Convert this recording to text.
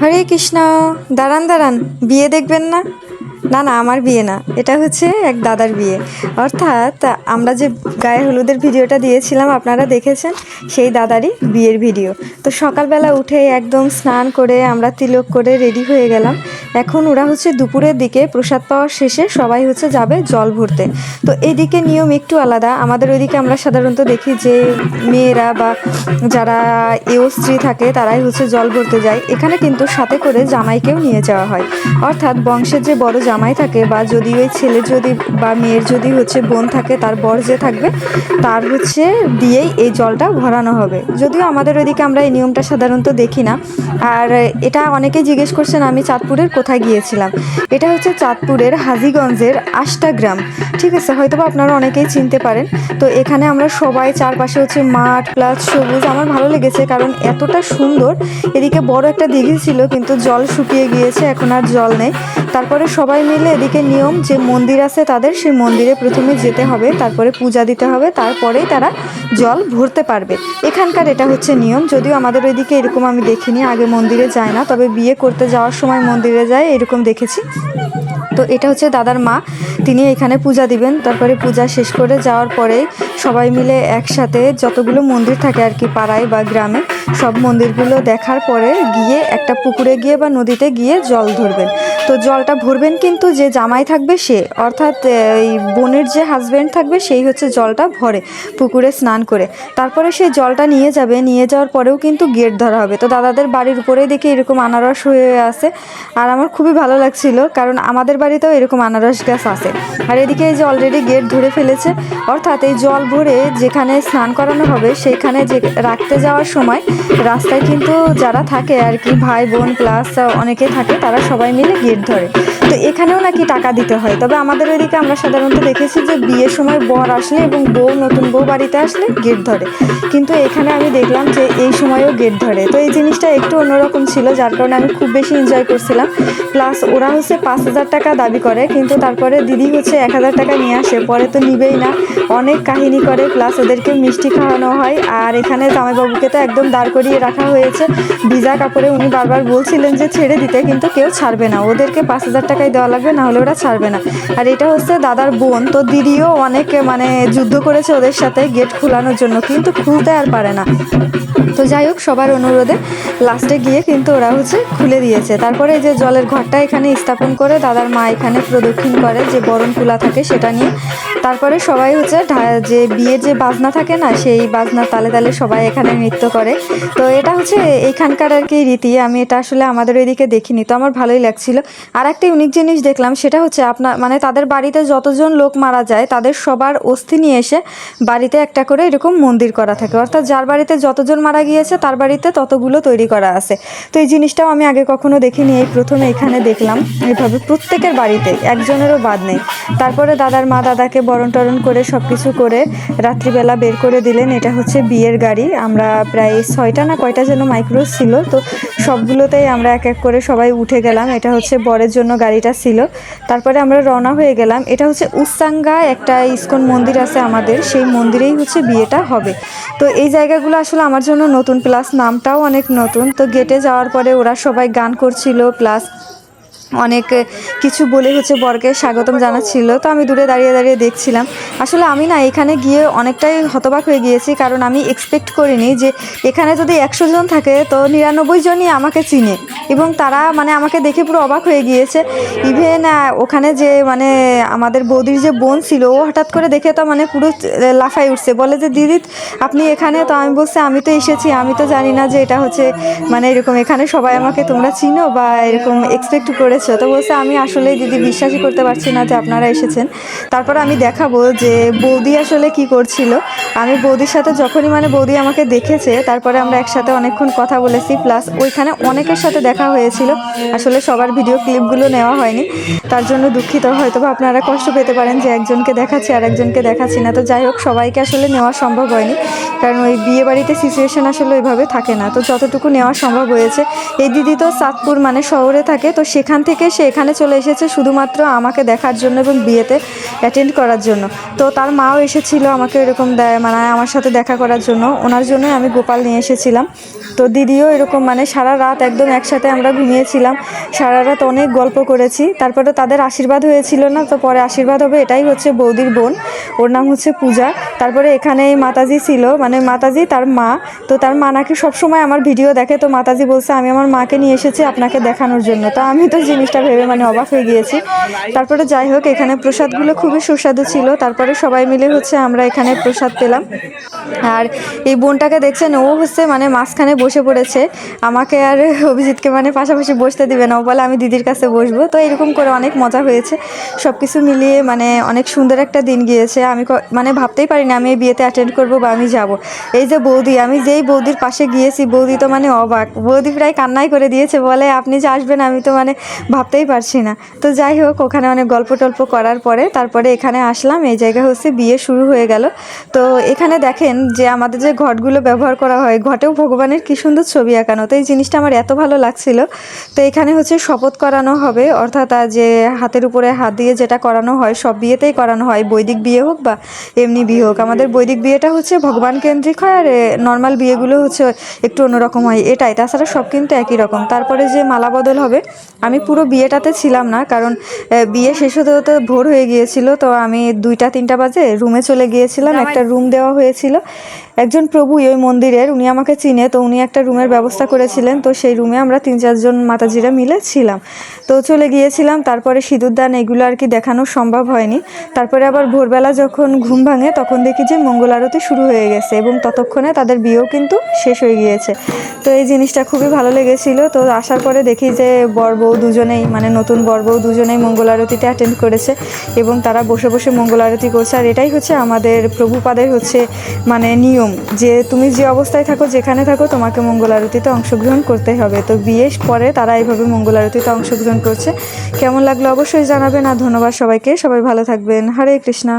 হরে কৃষ্ণ, দাঁড়ান দাঁড়ান, বিয়ে দেখবেন না? না না, আমার বিয়ে না, এটা হচ্ছে এক দাদার বিয়ে। অর্থাৎ আমরা যে গায়ে হলুদের ভিডিওটা দিয়েছিলাম, আপনারা দেখেছেন, সেই দাদারই বিয়ের ভিডিও। তো সকালবেলা উঠে একদম স্নান করে আমরা তিলক করে রেডি হয়ে গেলাম। এখন ওরা হচ্ছে দুপুরের দিকে প্রসাদ পাওয়ার শেষে সবাই হচ্ছে যাবে জল ভরতে। তো এদিকে নিয়ম একটু আলাদা। আমাদের ওইদিকে আমরা সাধারণত দেখি যে মেয়েরা বা যারা এও স্ত্রী থাকে, তারাই হচ্ছে জল ভরতে যায়। এখানে কিন্তু সাথে করে জামাইকেও নিয়ে যাওয়া হয়। অর্থাৎ বংশের যে বড় জামাই থাকে বা যদি ওই ছেলে যদি বা মেয়ের যদি হচ্ছে বোন থাকে, তার বর যে থাকবে, তার হচ্ছে দিয়েই এই জলটা ভরানো হবে। যদিও আমাদের ওইদিকে আমরা এই নিয়মটা সাধারণত দেখি না। আর এটা অনেকেই জিজ্ঞেস করছেন, আমি চাঁদপুরের কোথায় গিয়েছিলাম। এটা হচ্ছে চাঁদপুরের হাজিগঞ্জের আষ্টা গ্রাম। ঠিক আছে হয়তো আপনারা অনেকেই চিনতে পারেন। তো এখানে আমরা সবাই চারপাশে হচ্ছে মাঠ প্লাস সবুজ। আমার ভালো লেগেছে কারণ এতটা সুন্দর। এদিকে বড় একটা দিঘি ছিল, কিন্তু জল শুকিয়ে গিয়েছে, এখন আর জল নেই। তারপরে সবাই মিলে এদিকে নিয়ম যে মন্দির আছে তাদের, সেই মন্দিরে প্রথমে যেতে হবে, তারপরে পূজা দিতে হবে, তারপরেই তারা জল ভরতে পারবে। এখানকার এটা হচ্ছে নিয়ম, যদিও আমাদের ওইদিকে এরকম আমি দেখিনি, আগে মন্দিরে যায় না, তবে বিয়ে করতে যাওয়ার সময় মন্দিরে যায়, এরকম দেখেছি। তো এটা হচ্ছে দাদার মা। তিনি এখানে পূজা দিবেন। তারপরে পূজা শেষ করে যাওয়ার পরে সবাই মিলে একসাথে যতগুলো মন্দির থাকে আর কি পাড়ায় বা গ্রামে, সব মন্দিরগুলো দেখার পরে গিয়ে একটা পুকুরে গিয়ে বা নদীতে গিয়ে জল ধরবেন। তো জলটা ভরবেন কিন্তু যে জামাই থাকবে সে, অর্থাৎ এই বোনের যে হাজব্যান্ড থাকবে সেই হচ্ছে জলটা ভরে পুকুরে স্নান করে। তারপরে সেই জলটা নিয়ে যাবে। নিয়ে যাওয়ার পরেও কিন্তু গেট ধরা হবে। তো দাদাদের বাড়ির উপরেই দেখি এরকম আনারস হয়ে আছে। আর আমার খুবই ভালো লাগছিল। কারণ আমাদের বাড়িতেও এরকম আনারস গাছ আছে। আর এদিকে এই যে অলরেডি গেট ধরে ফেলেছে, অর্থাৎ এই জল ভরে যেখানে স্নান করানো হবে সেইখানে যে রাখতে যাওয়ার সময় রাস্তায় কিন্তু যারা থাকে আর কি, ভাই বোন প্লাস অনেকে থাকে, তারা সবাই মিলে গেট ধরে। তো এখানেও নাকি টাকা দিতে হয়। তবে আমাদের ওইদিকে আমরা সাধারণত দেখেছি যে বিয়ের সময় বর আসলে এবং বউ, নতুন বউ বাড়িতে আসলে গেট ধরে। কিন্তু এখানে আমি দেখলাম যে এই সময়ও গেট ধরে। তো এই জিনিসটা একটু অন্যরকম ছিল, যার কারণে আমি খুব বেশি এনজয় করছিলাম। প্লাস ওরা হচ্ছে পাঁচ হাজার টাকা দাবি করে, কিন্তু তারপরে দিদি হচ্ছে এক হাজার টাকা নিয়ে আসে, পরে তো নিবেই না। অনেক কাহিনী করে প্লাস ওদেরকে মিষ্টি খাওয়ানো হয়। আর এখানে জামাইবাবুকে তো একদম দাঁড় করিয়ে রাখা হয়েছে। ভিজা কাপড়ে উনি বারবার বলছিলেন যে ছেড়ে দিতে, কিন্তু কেউ ছাড়বে না। ওদেরকে পাঁচ হাজার টাকাই দেওয়া লাগবে, না হলে ওরা ছাড়বে না। আর এটা হচ্ছে দাদার বোন, তো দিদিও অনেক মানে যুদ্ধ করেছে ওদের সাথে গেট খোলানোর জন্য, কিন্তু খুলতে আর পারে না। তো যাই হোক, সবার অনুরোধে লাস্টে গিয়ে কিন্তু ওরা হচ্ছে খুলে দিয়েছে। তারপরে যে জলের ঘরটা এখানে স্থাপন করে দাদার মা এখানে প্রদক্ষিণ করে যে বরণ কুলা থাকে সেটা নিয়ে। তারপরে সবাই হচ্ছে যে বিয়ের যে বাজনা থাকে না, সেই বাজনা তালে তালে সবাই এখানে নৃত্য করে। তো এটা হচ্ছে এইখানকার আর কি রীতি, আমি এটা আসলে আমাদের ওইদিকে দেখিনি। তো আমার ভালোই লাগছিল। আর একটা ইউনিক জিনিস দেখলাম, সেটা হচ্ছে আপনার মানে তাদের বাড়িতে যতজন লোক মারা যায়, তাদের সবার অস্থি নিয়ে এসে বাড়িতে একটা করে এরকম মন্দির করা থাকে। অর্থাৎ যার বাড়িতে যতজন মারা গিয়েছে, তার বাড়িতে ততগুলো তৈরি করা আছে। তো এই জিনিসটাও আমি আগে কখনো দেখিনি, এই প্রথমে এখানে দেখলাম। এইভাবে প্রত্যেকের বাড়িতে, একজনেরও বাদ নেই। তারপরে দাদার মা দাদাকে বরণ টরণ করে সব কিছু করে রাত্রিবেলা বের করে দিলেন। এটা হচ্ছে বিয়ের গাড়ি। আমরা প্রায় ছয়টা না কয়টা যেন মাইক্রোস ছিল, তো সবগুলোতেই আমরা এক এক করে সবাই উঠে গেলাম। এটা হচ্ছে বরের জন্য গাড়িটা ছিল। তারপরে আমরা রওনা হয়ে গেলাম। এটা হচ্ছে উচ্চাঙ্গা একটা ইস্কন মন্দির আছে আমাদের। সেই মন্দিরেই হচ্ছে বিয়েটা হবে। তো এই জায়গাগুলো আসলে আমার জন্য নতুন, প্লাস নামটাও অনেক নতুন। তো গেটে যাওয়ার পরে ওরা সবাই গান করছিল, প্লাস অনেক কিছু বলে হচ্ছে বরকে স্বাগতম জানাচ্ছিল। তো আমি দূরে দাঁড়িয়ে দাঁড়িয়ে দেখছিলাম। আসলে আমি না এখানে গিয়ে অনেকটাই হতবাক হয়ে গিয়েছি, কারণ আমি এক্সপেক্ট করিনি যে এখানে যদি একশো জন থাকে, তো নিরানব্বই জনই আমাকে চিনে। এবং তারা মানে আমাকে দেখে পুরো অবাক হয়ে গিয়েছে। ইভেন ওখানে যে মানে আমাদের বৌদির যে বোন ছিল, ও হঠাৎ করে দেখে তো মানে পুরো লাফাই উঠছে। বলে যে, দিদি, আপনি এখানে? তো আমি বলছি, আমি তো এসেছি। আমি তো জানি না যে এটা হচ্ছে মানে এরকম এখানে সবাই আমাকে তোমরা চিনো বা এরকম এক্সপেক্ট করেছ তো বলছে, আমি আসলে দিদি বিশ্বাসই করতে পারছি না যে আপনারা এসেছেন। তারপর আমি দেখাবো যে বৌদি আসলে কি করছিল। আমি বৌদির সাথে যখনই মানে বৌদি আমাকে দেখেছে, তারপরে আমরা একসাথে অনেকক্ষণ কথা বলেছি। প্লাস ওইখানে অনেকের সাথে দেখা হয়েছিল। আসলে সবার ভিডিও ক্লিপগুলো নেওয়া হয়নি। তার জন্য দুঃখিত। হয়তো বা আপনারা কষ্ট পেতে পারেন যে একজনকে দেখাচ্ছি আর একজনকে দেখাচ্ছি না। তো যাই হোক, সবাইকে আসলে নেওয়া সম্ভব হয়নি। কারণ ওই বিয়ে বাড়িতে সিচুয়েশন আসলে ওইভাবে থাকে না। তো যতটুকু নেওয়া সম্ভব হয়েছে। এই দিদি তো চাঁদপুর মানে শহরে থাকে। তো সেখান থেকে সে এখানে চলে এসেছে শুধুমাত্র আমাকে দেখার জন্য এবং বিয়েতে অ্যাটেন্ড করার জন্য। তো তার মাও এসেছিল আমাকে এরকম দেয় মানে আমার সাথে দেখা করার জন্য। ওনার জন্যই আমি গোপাল নিয়ে এসেছিলাম। তো দিদিও এরকম মানে সারা রাত একদম একসাথে আমরা ঘুমিয়েছিলাম। সারা রাত অনেক গল্প করেছি। তারপরে তাদের আশীর্বাদ হয়েছিল না, তো পরে আশীর্বাদ হবে, এটাই হচ্ছে বৌদির বোন। ওর নাম হচ্ছে পূজা। তারপরে এখানে এই মাতাজি ছিল মানে মাতাজি তার মা। তো তার মা নাকি সবসময় আমার ভিডিও দেখে, তো মাতাজি বলছে, আমি আমার মাকে নিয়ে এসেছি আপনাকে দেখানোর জন্য। তো আমি তো জিনিসটা ভেবে মানে অবাক হয়ে গিয়েছি। তারপরে যাই হোক, এখানে প্রসাদগুলো খুবই সুস্বাদু ছিল। তারপরে সবাই মিলে হচ্ছে আমরা এখানে প্রসাদ পেলাম। আর এই বোনটাকে দেখছেন, ও হচ্ছে মানে মাঝখানে বসে পড়েছে। আমাকে আর অভিজিৎকে মানে পাশাপাশি বসতে দিবে না। ও বলে, আমি দিদির কাছে বসবো। তো এরকম করে অনেক মজা হয়েছে। সব কিছু মিলিয়ে মানে অনেক সুন্দর একটা দিন গিয়েছে। আমি মানে ভাবতেই পারিনি আমি এই বিয়েতে অ্যাটেন্ড করব বা আমি যাব। এই যে বৌদি, আমি যেই বৌদির পাশে গিয়েছি, বৌদি তো মানে অবাক। বৌদি প্রায় কান্নাই করে দিয়েছে, বলে আপনি যে আসবেন, আমি তো মানে ভাবতেই পারছি না। তো যাই হোক, ওখানে অনেক গল্প টল্প করার পরে তারপরে এখানে আসলাম। এই জায়গা হচ্ছে বিয়ে শুরু হয়ে গেল। তো এখানে দেখেন যে আমাদের যে ঘটগুলো ব্যবহার করা হয়, ঘটেও ভগবানের কী সুন্দর ছবি আঁকানো। তো এই জিনিসটা আমার এত ভালো লাগছিল। তো এখানে হচ্ছে শপথ করানো হবে, অর্থাৎ যে হাতের উপরে হাত দিয়ে যেটা করানো হয়, সব বিয়েতেই করানো হয়। বৈদিক বিয়ে হোক বা এমনি বিয়ে হোক। আমাদের বৈদিক বিয়েটা হচ্ছে ভগবান কেন্দ্রিক হয় আর নর্মাল বিয়েগুলো হচ্ছে একটু অন্যরকম হয় এটাই। তাছাড়া সব কিন্তু একই রকম। তারপরে যে মালা বদল হবে আমি পুরো বিয়েটাতে ছিলাম না কারণ বিয়ে শেষ হতে হতে ভোর হয়ে গিয়েছিল তো আমি দুইটা তিনটা বাজে রুমে চলে গিয়েছিলাম। একটা রুম দেওয়া হয়েছিল। একজন প্রভু ওই মন্দিরের উনি আমাকে চিনে তো উনি একটা রুমের ব্যবস্থা করেছিলেন তো সেই রুমে আমরা তিন চারজন মাতাজিরা মিলে ছিলাম। তো চলে গিয়েছিলাম তারপরে সিঁদুরদান এগুলো আর কি দেখানো সম্ভব হয়নি। তারপরে আবার ভোরবেলা যখন ঘুম ভাঙে তখন দেখি যে মঙ্গল আরতি শুরু হয়ে গেছে এবং ততক্ষণে তাদের বিয়েও কিন্তু শেষ হয়ে গিয়েছে। তো এই জিনিসটা খুবই ভালো লেগেছিল। তো আসার পরে দেখি যে বর বউ দুজনেই মানে নতুন বর বউ দুজনেই মঙ্গল আরতিতে অ্যাটেন্ড করেছে এবং তারা বসে বসে মঙ্গল আরতি করছে। আর এটাই হচ্ছে আমাদের প্রভুপাদের হচ্ছে মানে নিয়ম যে তুমি যে অবস্থায় থাকো, যেখানে থাকো, তোমাকে মঙ্গল আরতিতে অংশগ্রহণ করতে হবে। তো বিয়ে পরে তারা এইভাবে মঙ্গল আরতিতে অংশগ্রহণ করছে। কেমন লাগল অবশ্যই জানাবেন। আর ধন্যবাদ সবাইকে। সবাই ভালো থাকবেন। হরে কৃষ্ণা।